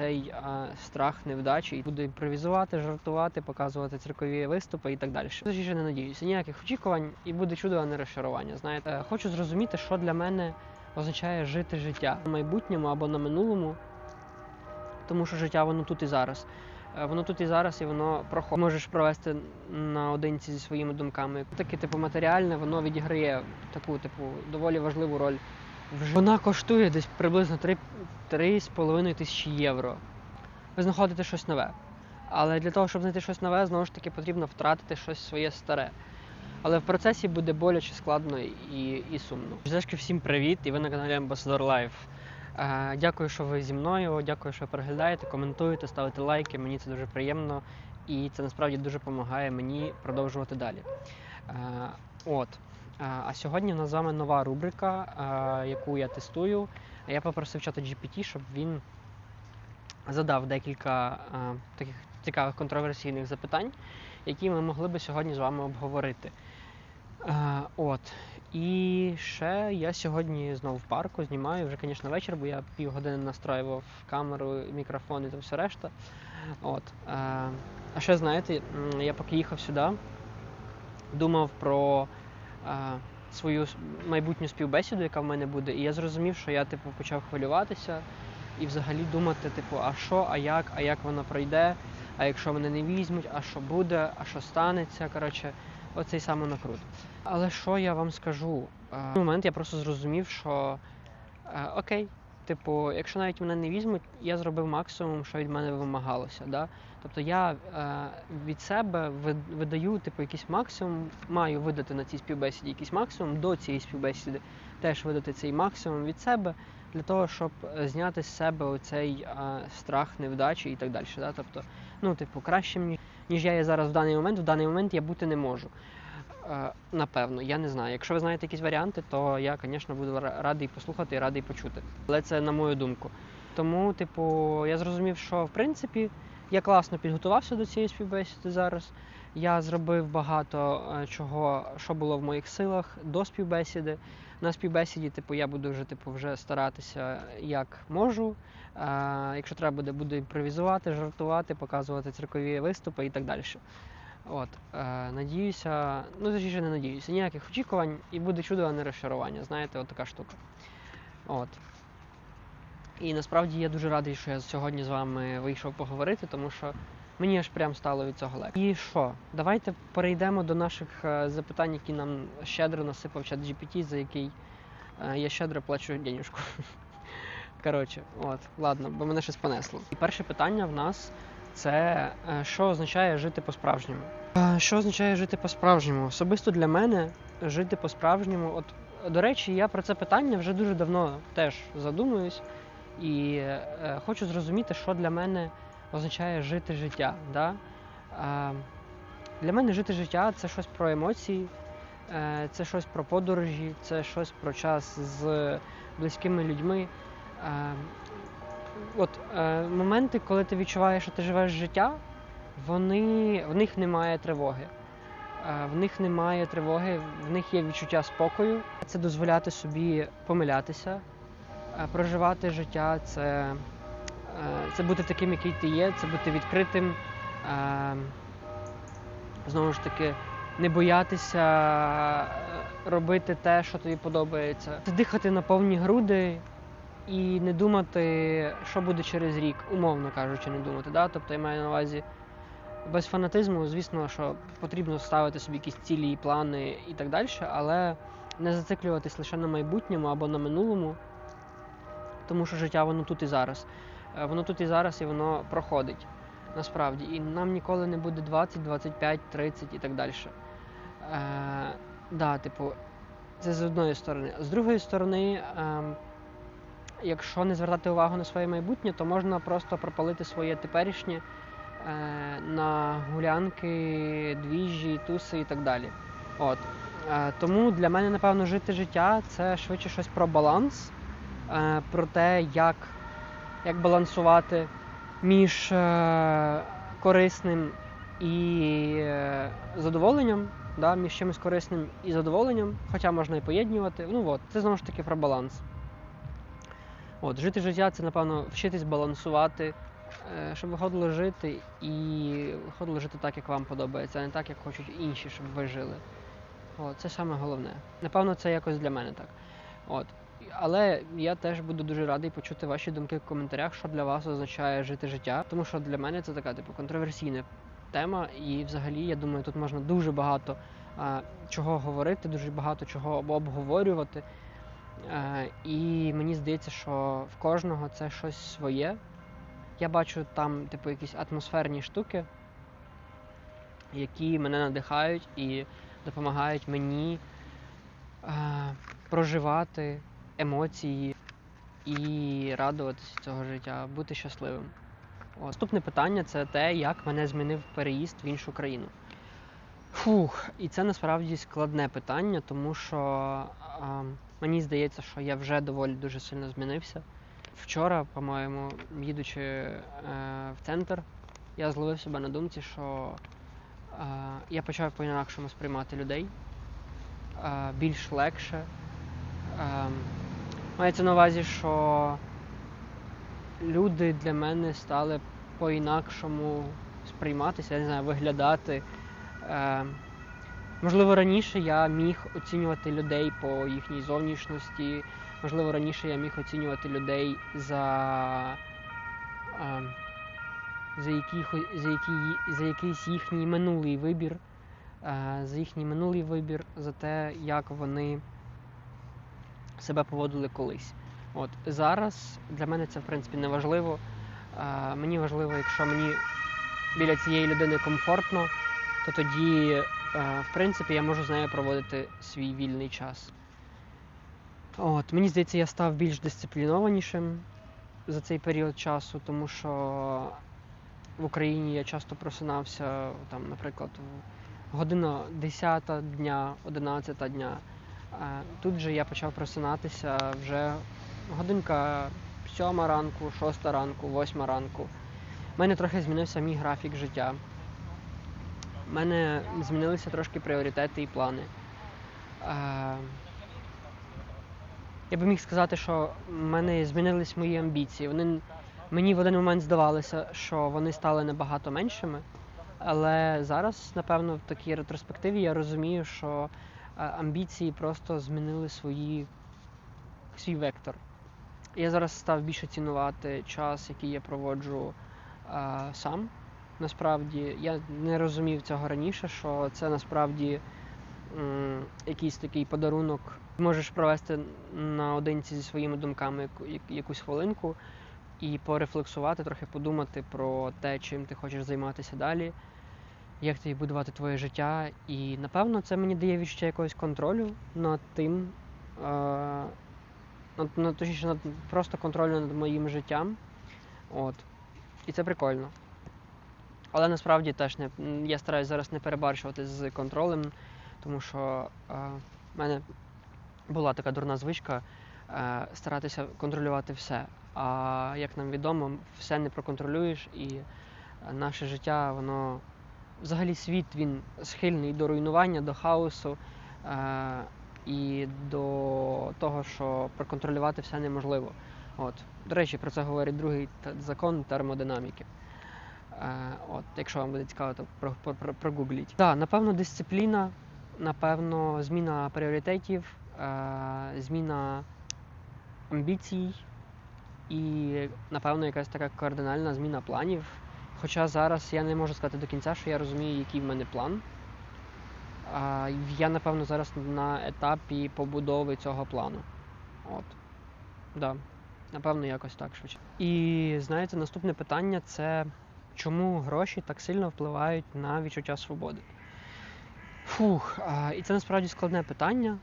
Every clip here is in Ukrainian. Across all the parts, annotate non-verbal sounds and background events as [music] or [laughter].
оцей а, страх невдачі буду імпровізувати, жартувати, показувати циркові виступи і так далі. Точніше не надіюся, ніяких очікувань і буде чудо, а не розчарування. Знаєте, хочу зрозуміти, що для мене означає жити життя на майбутньому або на минулому, тому що життя воно тут і зараз. Е, Воно тут і зараз, і воно проходить. Можеш провести наодинці зі своїми думками. Таке, типу, матеріальне, воно відіграє таку, типу, доволі важливу роль. Вона коштує десь приблизно 3 3,5 тисячі євро. Ви знаходите щось нове. Але для того, щоб знайти щось нове, знову ж таки потрібно втратити щось своє старе. Але в процесі буде боляче, складно і, і сумно. Зашки всім привіт! І ви на каналі Ambassador Life. Е, Дякую, що ви зі мною. Дякую, що переглядаєте, коментуєте, ставите лайки. Мені це дуже приємно і це насправді дуже допомагає мені продовжувати далі. Е, От. А сьогодні в нас з вами нова рубрика, яку я тестую. Я попросив чата GPT, щоб він задав декілька таких цікавих контроверсійних запитань, які ми могли би сьогодні з вами обговорити. От. І ще я сьогодні знову в парку знімаю вже, звісно, вечір, бо я півгодини настроював камеру, мікрофон і там все решта. От. А ще знаєте, я поки їхав сюди, думав про свою майбутню співбесіду, яка в мене буде, і я зрозумів, що я типу почав хвилюватися і взагалі думати, типу, а що, а як, а як воно пройде, а якщо мене не візьмуть, а що буде, а що станеться. Коротше, оцей саме накрут. Але що я вам скажу? В момент я просто зрозумів, що е, окей, типу, якщо навіть мене не візьмуть, я зробив максимум, що від мене вимагалося. Да? Тобто я е, від себе видаю типу, якийсь максимум, маю видати на цій співбесіді якийсь максимум, до цієї співбесіди теж видати цей максимум від себе для того, щоб е, зняти з себе оцей е, страх невдачі і так далі. Да? Тобто, ну, типу, кращим, ні- ніж я є зараз в даний момент, в даний момент я бути не можу. Е, Напевно, я не знаю. Якщо ви знаєте якісь варіанти, то я, звісно, буду радий послухати і радий почути. Але це на мою думку. Тому, типу, я зрозумів, що в принципі я класно підготувався до цієї співбесіди зараз. Я зробив багато е, чого, що було в моїх силах до співбесіди. На співбесіді, типу, я буду вже типу, вже старатися як можу. Е, якщо треба буде, буду імпровізувати, жартувати, показувати циркові виступи і так далі. От, е, надіюся, ну точніше не надіюся, ніяких очікувань і буде чудо, а не розчарування. Знаєте, от така штука. От. І насправді я дуже радий, що я сьогодні з вами вийшов поговорити, тому що мені аж прям стало від цього легше. І що? Давайте перейдемо до наших е, запитань, які нам щедро насипав чат GPT, за який е, я щедро плачу денюжку. [laughs] Коротше, от, ладно, бо мене щось понесло. І перше питання в нас це е, що означає жити по-справжньому. Е, Що означає жити по-справжньому? Особисто для мене жити по-справжньому. От, до речі, я про це питання вже дуже давно теж задумуюсь і е, хочу зрозуміти, що для мене означає жити життя. Да? Для мене жити життя це щось про емоції, це щось про подорожі, це щось про час з близькими людьми. От е, моменти, коли ти відчуваєш, що ти живеш життя, вони, в них немає тривоги. Е, В них немає тривоги, в них є відчуття спокою. Це дозволяти собі помилятися, е, проживати життя, це, е, це бути таким, який ти є, це бути відкритим. е, Знову ж таки, не боятися е, робити те, що тобі подобається. Це дихати на повні груди і не думати, що буде через рік, умовно кажучи, не думати. Да? Тобто я маю на увазі без фанатизму, звісно, що потрібно ставити собі якісь цілі і плани і так далі, але не зациклюватись лише на майбутньому або на минулому, тому що життя воно тут і зараз. Е, Воно тут і зараз і воно проходить насправді. І нам ніколи не буде 20, 25, 30 і так далі. Е, да, типу, це з одної сторони. З другої сторони, ем, якщо не звертати увагу на своє майбутнє, то можна просто пропалити своє теперішнє е, на гулянки, двіжі, туси і так далі. От. Е, тому для мене, напевно, жити життя це швидше щось про баланс, е, про те, як, як балансувати між корисним і задоволенням, да, між чимось корисним і задоволенням, хоча можна і поєднувати. Ну от, це знову ж таки про баланс. От, жити життя це, напевно, вчитись балансувати е, щоб виходило жити і виходило жити так, як вам подобається, а не так, як хочуть інші, щоб ви жили. От, це саме головне. Напевно, це якось для мене так. От. Але я теж буду дуже радий почути ваші думки в коментарях, що для вас означає жити життя. Тому що для мене це така типу контроверсійна тема, і взагалі я думаю, тут можна дуже багато а, чого говорити, дуже багато чого обговорювати. Е, і мені здається, що в кожного це щось своє. Я бачу там, типу, якісь атмосферні штуки, які мене надихають і допомагають мені е, проживати емоції і радуватися цього життя, бути щасливим. От. Наступне питання це те, як мене змінив переїзд в іншу країну. Фух, і це насправді складне питання, тому що а, мені здається, що я вже доволі дуже сильно змінився. Вчора, по-моєму, їдучи е, в центр, я зловив себе на думці, що е, я почав по-інакшому сприймати людей е, більш легше. Е, мається на увазі, що люди для мене стали по-інакшому сприйматися, я не знаю, виглядати. Можливо, раніше я міг оцінювати людей по їхній зовнішності, можливо, раніше я міг оцінювати людей за, за, яких, за, які, за якийсь їхній минулий вибір, за їхній минулий вибір, за те, як вони себе поводили колись. От зараз для мене це в принципі не важливо. Мені важливо, якщо мені біля цієї людини комфортно, то тоді, в принципі, я можу з нею проводити свій вільний час. От, мені здається, я став більш дисциплінованішим за цей період часу, тому що в Україні я часто просинався, там, наприклад, година 10 дня, 11 дня. Е, Тут же я почав просинатися вже годинка 7 ранку, 6 ранку, 8 ранку. У мене трохи змінився мій графік життя. У мене змінилися трошки пріоритети і плани. Е, Я би міг сказати, що в мене змінились мої амбіції. Вони мені в один момент здавалося, що вони стали набагато меншими. Але зараз, напевно, в такій ретроспективі я розумію, що е, амбіції просто змінили свої, свій вектор. Я зараз став більше цінувати час, який я проводжу е, сам. Насправді, я не розумів цього раніше, що це насправді м, якийсь такий подарунок. Можеш провести наодинці зі своїми думками якусь хвилинку і порефлексувати, трохи подумати про те, чим ти хочеш займатися далі, як тобі будувати твоє життя. І напевно це мені дає відчуття якогось контролю над тим, е, точніше, над просто контролю над моїм життям. От. І це прикольно. Але насправді теж не, я стараюсь зараз не перебарщувати з контролем, тому що е, в мене була така дурна звичка е, старатися контролювати все. А як нам відомо, все не проконтролюєш, і наше життя, воно взагалі світ він схильний до руйнування, до хаосу е, і до того, що проконтролювати все неможливо. От. До речі, про це говорить другий закон термодинаміки. Е, от, якщо вам буде цікаво, то про, про, про, прогугліть. Так, напевно, дисципліна, напевно, зміна пріоритетів, е, зміна амбіцій і, напевно, якась така кардинальна зміна планів. Хоча зараз я не можу сказати до кінця, що я розумію, який в мене план. Я, напевно, зараз на етапі побудови цього плану. От. Да. Напевно, якось так швидше. І знаєте, наступне питання це чому гроші так сильно впливають на відчуття свободи? Фух, і це насправді складне питання,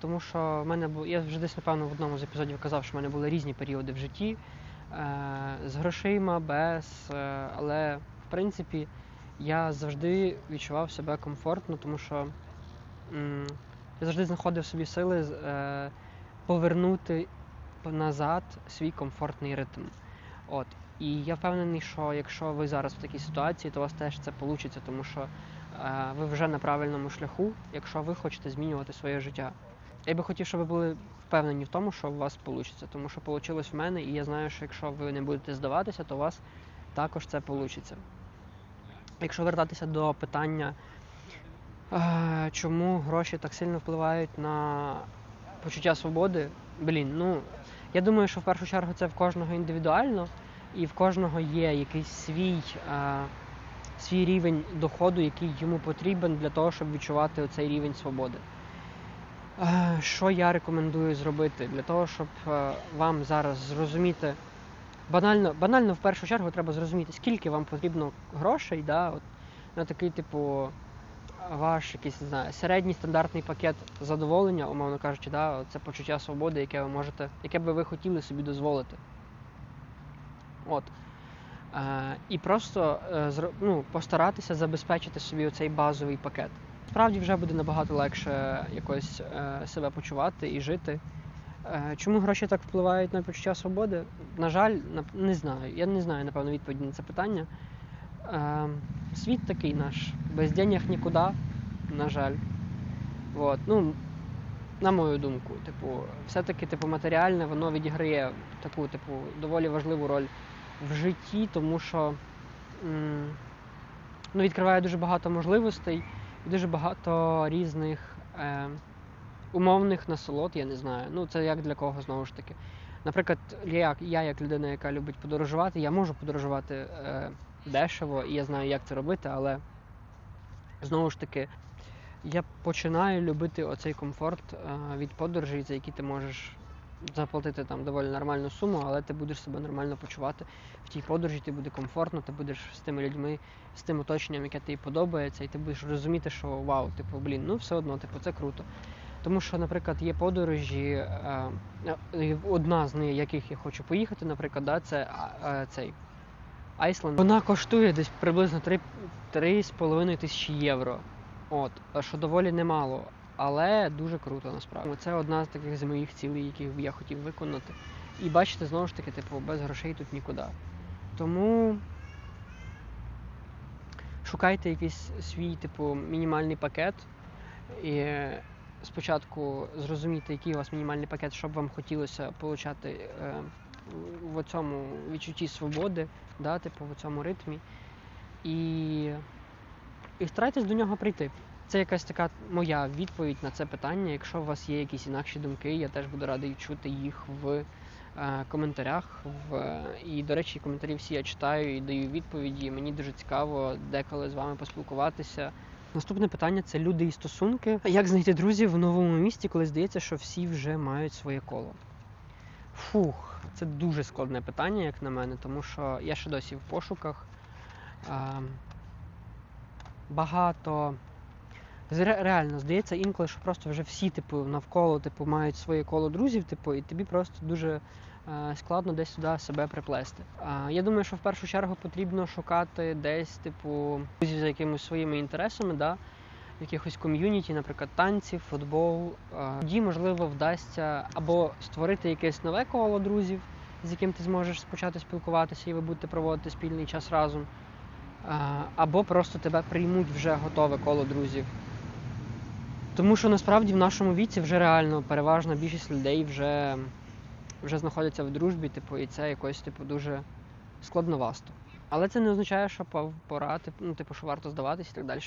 тому що в мене бу- я вже десь, напевно, в одному з епізодів казав, що в мене були різні періоди в житті е, з грошима, без, е, але в принципі я завжди відчував себе комфортно, тому що я завжди знаходив собі сили е, повернути назад свій комфортний ритм. От. І я впевнений, що якщо ви зараз в такій ситуації, то у вас теж це вийде, тому що е, ви вже на правильному шляху, якщо ви хочете змінювати своє життя. Я би хотів, щоб ви були впевнені в тому, що у вас вийде. Тому що вийшло в мене, і я знаю, що якщо ви не будете здаватися, то у вас також це вийде. Якщо вертатися до питання, е, чому гроші так сильно впливають на почуття свободи, блін, ну я думаю, що в першу чергу це в кожного індивідуально, і в кожного є якийсь свій, е, свій рівень доходу, який йому потрібен для того, щоб відчувати оцей рівень свободи. Е, Що я рекомендую зробити для того, щоб е, вам зараз зрозуміти банально, банально в першу чергу треба зрозуміти, скільки вам потрібно грошей, да, от, на такий, типу, ваш якийсь не знаю, середній стандартний пакет задоволення, умовно кажучи, да, це почуття свободи, яке ви можете, яке би ви хотіли собі дозволити. От. Е, і просто е, ну, постаратися забезпечити собі оцей базовий пакет. Справді вже буде набагато легше якось е, себе почувати і жити. Е, Чому гроші так впливають на почуття свободи? На жаль, не знаю. Я не знаю, напевно, відповіді на це питання. Е, Світ такий наш. Без денег нікуди, на жаль. От. Ну, на мою думку, типу, все-таки типу, матеріальне воно відіграє таку, типу, доволі важливу роль в житті, тому що ну, відкриває дуже багато можливостей і дуже багато різних е, умовних насолод, я не знаю. Ну, це як для кого знову ж таки. Наприклад, я, я як людина, яка любить подорожувати, я можу подорожувати е, дешево, і я знаю, як це робити, але знову ж таки, я починаю любити оцей комфорт е, від подорожей, за які ти можеш заплатити там доволі нормальну суму, але ти будеш себе нормально почувати в тій подорожі, ти буде комфортно, ти будеш з тими людьми, з тим оточенням, яке тобі подобається, і ти будеш розуміти, що вау, типу, блін, ну все одно, типу, це круто. Тому що, наприклад, є подорожі, е, е, одна з них, яких я хочу поїхати, наприклад, да, це е, цей Айсланд. Вона коштує десь приблизно 3 3,5 тисячі євро. От, що доволі немало, але дуже круто насправді. Це одна з таких з моїх цілей, які я хотів виконати. І бачите, знову ж таки, типу, без грошей тут нікуди. Тому шукайте якийсь свій, типу, мінімальний пакет. І спочатку зрозуміти, який у вас мінімальний пакет, що б вам хотілося отримати е, в цьому відчутті свободи, да, типу, в цьому ритмі. І, і старайтесь до нього прийти. Це якась така моя відповідь на це питання. Якщо у вас є якісь інакші думки, я теж буду радий чути їх в е, коментарях. В... І, до речі, коментарі всі я читаю і даю відповіді. Мені дуже цікаво деколи з вами поспілкуватися. Наступне питання це люди і стосунки. Як знайти друзів в новому місті, коли здається, що всі вже мають своє коло? Фух, це дуже складне питання, як на мене, тому що я ще досі в пошуках. А, багато. Реально, здається, інколи, що просто вже всі, типу, навколо типу, мають своє коло друзів, типу, і тобі просто дуже е, складно десь сюди себе приплести. А, я думаю, що в першу чергу потрібно шукати десь, типу, друзів за якимись своїми інтересами, да? якихось ком'юніті, наприклад, танці, футбол. А, Тоді, можливо, вдасться або створити якесь нове коло друзів, з яким ти зможеш почати спілкуватися і ви будете проводити спільний час разом. Або просто тебе приймуть вже готове коло друзів. Тому що насправді в нашому віці вже реально переважна більшість людей вже, вже знаходяться в дружбі, типу, і це якось типу, дуже складновасто. Але це не означає, що по- пора, типу, ну, типу, що варто здаватись і так далі.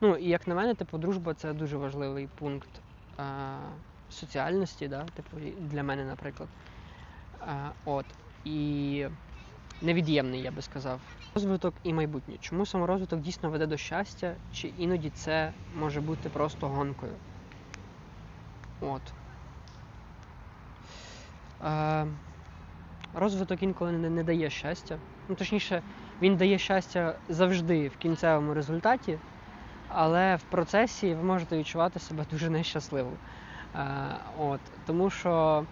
Ну, і як на мене, типу, дружба це дуже важливий пункт а, соціальності, да? типу, для мене, наприклад. А, от. І невід'ємний, я би сказав. Розвиток і майбутнє. Чому саморозвиток дійсно веде до щастя, чи іноді це може бути просто гонкою? От. Е, розвиток інколи не, не дає щастя. Ну, точніше, він дає щастя завжди в кінцевому результаті, але в процесі ви можете відчувати себе дуже нещасливо. Е, от. Тому що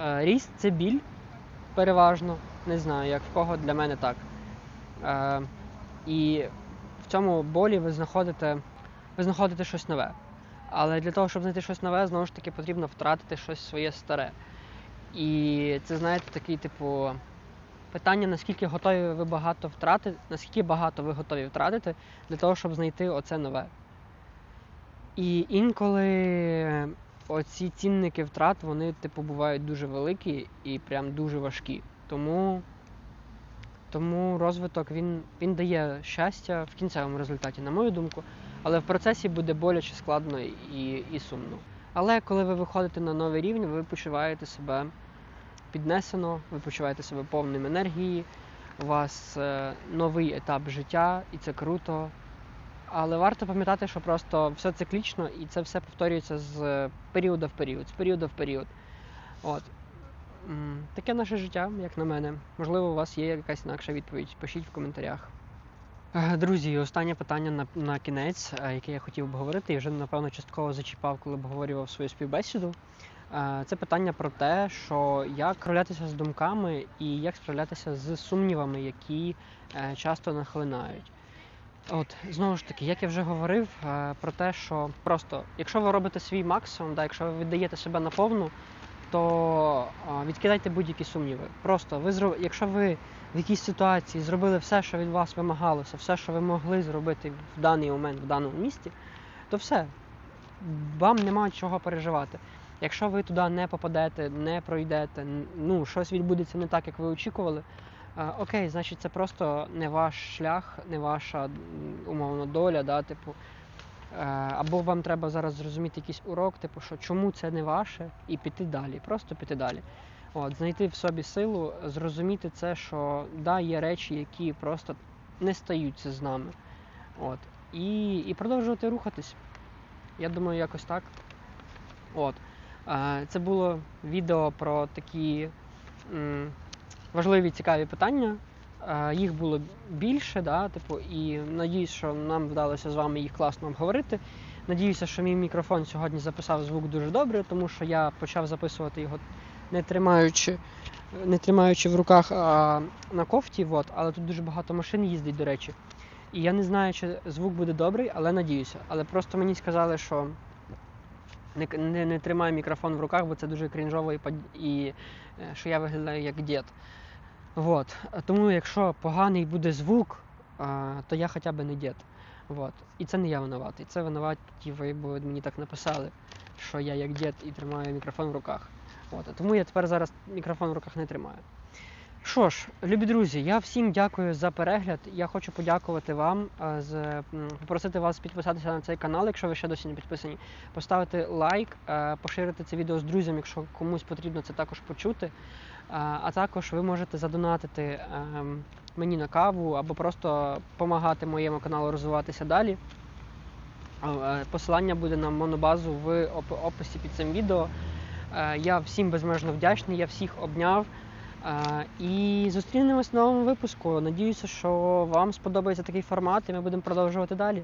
е, ріст це біль переважно. Не знаю, як в кого для мене так. Е, і в цьому болі ви знаходите, ви знаходите щось нове. Але для того, щоб знайти щось нове, знову ж таки потрібно втратити щось своє старе. І це, знаєте, такий, типу, питання, наскільки готові ви багато втратити, наскільки багато ви готові втратити для того, щоб знайти оце нове. І інколи оці цінники втрат, вони, типу, бувають дуже великі і прям дуже важкі. Тому, тому розвиток він, він дає щастя в кінцевому результаті, на мою думку, але в процесі буде боляче, складно і, і сумно. Але коли ви виходите на новий рівень, ви почуваєте себе піднесено, ви почуваєте себе повним енергії, у вас е, новий етап життя, і це круто. Але варто пам'ятати, що просто все циклічно і це все повторюється з періоду в період, з періоду в період. От. Таке наше життя, як на мене. Можливо, у вас є якась інакша відповідь. Пишіть в коментарях. Е, Друзі, останнє питання на, на кінець, е, яке я хотів би говорити, і вже напевно частково зачіпав, коли обговорював свою співбесіду. Е, Це питання про те, що як справлятися з думками і як справлятися з сумнівами, які часто нахлинають. От знову ж таки, як я вже говорив про те, що просто якщо ви робите свій максимум, да, якщо ви віддаєте себе наповну, то відкидайте будь-які сумніви. Просто ви зро... якщо ви в якійсь ситуації зробили все, що від вас вимагалося, все, що ви могли зробити в даний момент, в даному місті, то все. Вам нема чого переживати. Якщо ви туди не попадете, не пройдете, ну щось відбудеться не так, як ви очікували. Окей, значить, це просто не ваш шлях, не ваша умовно доля, да, типу. Е, Або вам треба зараз зрозуміти якийсь урок, типу, що чому це не ваше, і піти далі, просто піти далі. От, знайти в собі силу, зрозуміти це, що да, є речі, які просто не стаються з нами. От. І, і продовжувати рухатись. Я думаю, якось так. От. Е, Це було відео про такі важливі цікаві питання. Їх було більше, да, типу, і надіюсь, що нам вдалося з вами їх класно обговорити. Надіюся, що мій мікрофон сьогодні записав звук дуже добре, тому що я почав записувати його не тримаючи, не тримаючи в руках а на кофті, от, але тут дуже багато машин їздить, до речі. І я не знаю, чи звук буде добрий, але надіюся. Але просто мені сказали, що не, не, не тримай мікрофон в руках, бо це дуже крінжово і, і е, що я виглядаю як дід. Вот. Тому якщо поганий буде звук, то я хоча б не дід. Вот. І це не я винуватий. Це винуваті ви, бо мені так написали, що я як дід і тримаю мікрофон в руках. От. Тому я тепер зараз мікрофон в руках не тримаю. Що ж, любі друзі, я всім дякую за перегляд. Я хочу подякувати вам, е, попросити вас підписатися на цей канал, якщо ви ще досі не підписані, поставити лайк, е, поширити це відео з друзями, якщо комусь потрібно це також почути. Е, А також ви можете задонатити ем, мені на каву або просто допомагати моєму каналу розвиватися далі. Посилання буде на монобазу в описі під цим відео. Я всім безмежно вдячний, я всіх обняв. І зустрінемось в новому випуску. Надіюся, що вам сподобається такий формат, і ми будемо продовжувати далі.